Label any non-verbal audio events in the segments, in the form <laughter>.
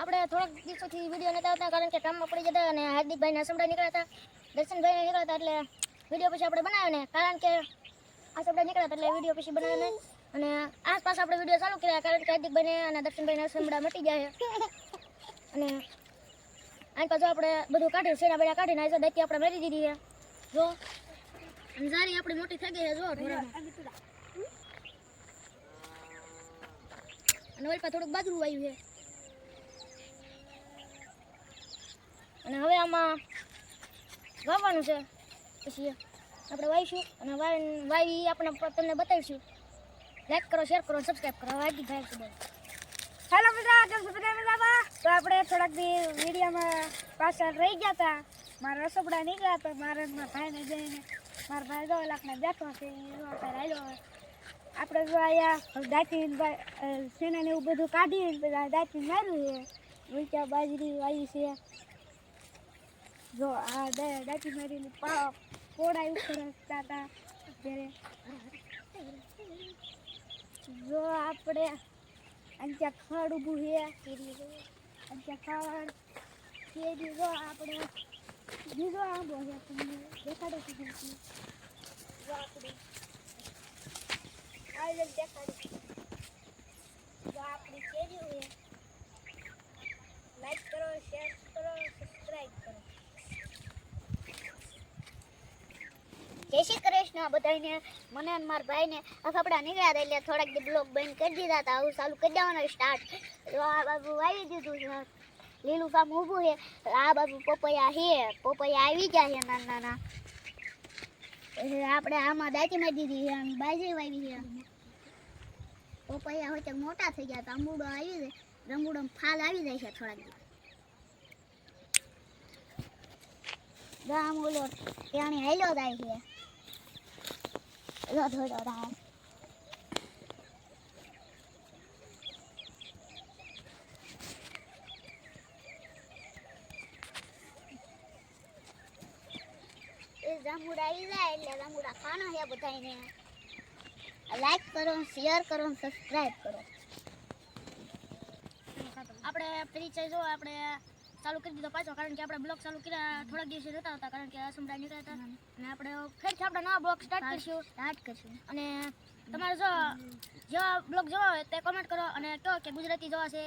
આપણે થોડાક દિવસોથી વીડિયો નતા આવતા કારણ કે કામમાં પડી જતા અને હાર્દિકભાઈને સમડા નીકળ્યા હતા. દર્શનભાઈને નીકળ્યા હતા એટલે વીડિયો પછી આપણે બનાવ્યો ને. કારણ કે આ સમડા નીકળ્યા એટલે વીડિયો પછી બનાવ્યો નહીં. અને આસપાસ આપણે વીડિયો ચાલુ કર્યા, કારણ કે હાર્દિકભાઈને અને દર્શનભાઈને સંભળા મટી જાય અને આની પાછું આપણે બધું કાઢ્યું સેના બેડા કાઢીને આજે દૈત્ય આપણે મેરી દીધી છે. જો જારી આપણી મોટી થઈ ગઈ છે, જો અને ઓલ થોડુંક બાજરું આવ્યું છે. અને હવે આમાં વાવવાનું છે. પછી આપણે વાવીશું અને વાવી આપણે તમને બતાવીશું. लाइक करो शेयर करो सब्सक्राइब करो भाई भाई को बोल हेलो मित्रों आज सब्सक्राइब मिला था तो आपने थोड़ा भी वीडियो में पास रह गया था। मारा रसोपड़ा नहीं गया तो मारे मैं भाई ने जाए मार भाई दो लाख ने देखो से आई આપણે જો આયા દાતીન સેના ને બધું કાઢી બધા દાતી મારું છે। મીઠા બાજરી આવી છે। જો આ દાતી મારીને પા પોડાય ઉપર હતા. ત્યારે જો આપણે અને ત્યાં ખડ ઊભું છે અને ત્યાં ખડ, કેરી જો આપણે બીજો આંબો છે તમને દેખાડો છું. જો આપણે આવી દેખાડું જો આપણે કેરી છે લાઈક કરો શેર કરો સબસ્ક્રાઈબ કરો જય કૃષ્ણ બધાને મને અને મારા ભાઈને કપડા નીકળ્યા હતા એટલે થોડાક દી બ્લોક બંધ કરી દીધા હતા. આવું ચાલુ કરી દેવાનો સ્ટાર્ટ આ બાબુ આવી દીધું છે. લીલું કામ ઊભું છે. આ બાબુ પપૈયા છે. પપૈયા આવી ગયા છે નાના નાના. આપણે આમાં દાંતી મારી દીધી છે અને બાજરી વાવી છે. પપૈયા હોય મોટા થઈ ગયા રંબુડો આવી જાય રંબુડો ફાલ આવી જાય છે થોડાક ગામ ઓલો ત્યાં હાલ્યો થાય છે. Thôi đó đây. એ જાંબુડા આવી જાય એટલે જાંબુડા ખાના છે બધાને લાઈક કરો શેર કરો સબસ્ક્રાઇબ કરો આપણે પરિચય જો, આપણે ચાલુ કરી દીધો પાછો કારણ કે આપણે બ્લોક ચાલુ કર્યા થોડાક દિવસે જતા હતા કારણ કે આ સમડા નીકળ્યા હતા. અને આપણે ફરીથી આપણે નવા બ્લોક સ્ટાર્ટ કરીશું. સ્ટાર્ટ કરીશું. અને તમારે જો જેવા બ્લોગ જોવા હોય તે કોમેન્ટ કરો અને કહો કે ગુજરાતી જોવા છે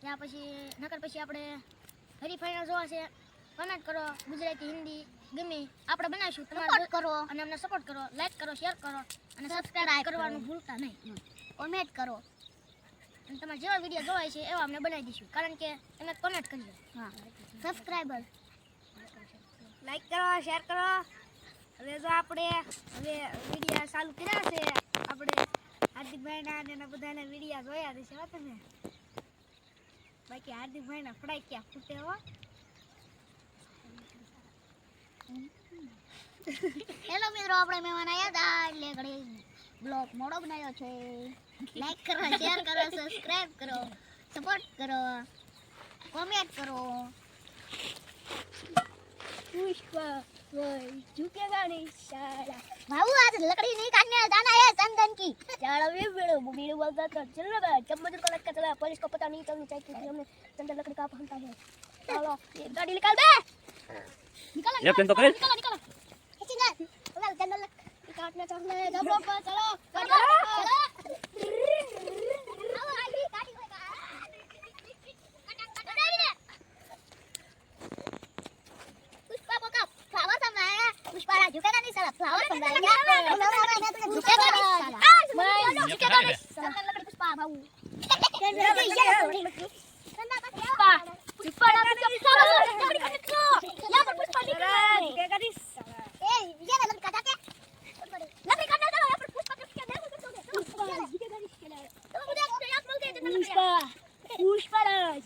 ત્યાં પછી નકર પછી આપણે હરીફાઈના જોવા છે કોમેન્ટ કરો ગુજરાતી હિન્દી ગમે આપણે બનાવીશું. તમારે કરો. અને અમને સપોર્ટ કરો લાઈક કરો શેર કરો અને સબસ્ક્રાઇબ કરવાનું ભૂલતા નહીં. કોમેન્ટ કરો. અને તમારે જેવા વીડિયો જોવાય છે એવા અમને બનાવી દઈશું. કારણ કે તમે કોમેન્ટ કરજો. હા. સબસ્ક્રાઈબર લાઈક કરો શેર કરો. હવે જો આપણે હવે વિડીયા ચાલુ કર્યા છે આપણે હાર્દિકભાઈના અને એના બધાના વિડીયા જોયા છે હો તમે. બાકી હાર્દિકભાઈના ફડાઈ ક્યાં ફૂટે હો? હેલો મિત્રો આપણે મહેમાન આવ્યા હતા એટલે ઘડી બ્લોગ મોડો બનાવ્યો છે. લાઈક કરો શેર કરો સબસ્ક્રાઇબ કરો સપોર્ટ કરો કોમેન્ટ કરો. પુષ્પા ઝુકેગા નહીં શાળા ભાવુ આજ લકડી નહીં કાઢને દાના એ ચંદન કી. શાળા વે બેડો બીડો બોલતા તો ચલો બે ચમચર કો લટકા ચલા પોલીસ કો પતા નહીં તમને चाहिए कि हमने चंदन लकड़ी का पहनता है चलो ये गाड़ी निकाल दे निकाल ये पेन तो कर निकाल निकाल चंदन चंदन लकड़ी काटने चलो चलो चलो Push para. Push para.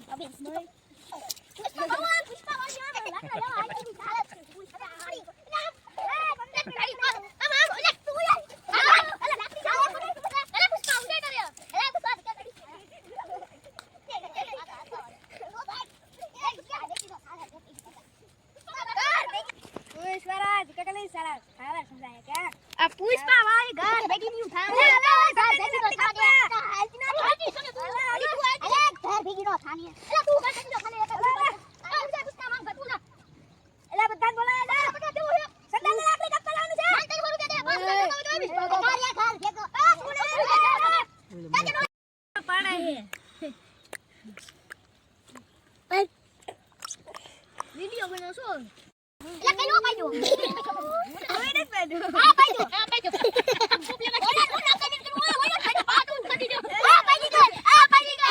Video બનાવશો એટલે કઈ નો પાડ્યો હવે નથી પાડ્યો હા પાડ્યો હા પાડ્યો ઓલા ઓલા કઈ કઈ ઓલા ઓલા પાડ્યો પાડું કરી દો હા પાડી દો હા પાડી દો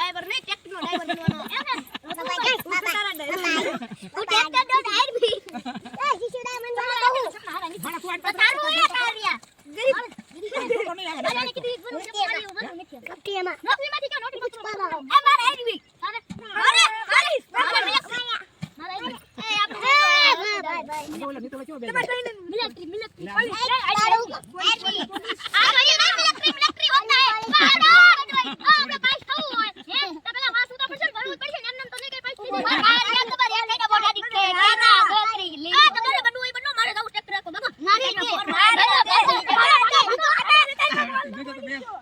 ડ્રાઈવર નહીં ટ્રેક્ટર નો ડ્રાઈવર બનવાનો <laughs> એમ ને? હું ટ્રેક્ટર નો ડ્રાઈવર બી એ શિશુ ડાયમંડ વાળા તારું એ કાર્ય ગરીબ. અરે કીધું એક બનું ખાલી ઉભું નથી નોકરીમાંથી ક્યાં નોકરી મત એ મારે આવી અરે અરે મારે મારે એ આપણે મિલિટરી મિલિટરી આ ભાઈ ના મિલિટરી મિલિટરી હોતા હે મારો આપણે પાસ થવું હોય હે તો પેલા વાસુ તો પડશે ભરવું પડશે ને એમને તો નહીં કઈ પાસ થઈ જાય આ યાર તમારે એક કઈના બોડા દીકે કેના ગોકરી લે આ તમારે બનવું હોય બનવું મારે જવું ટ્રેક્ટર રાખો બાબા ના રે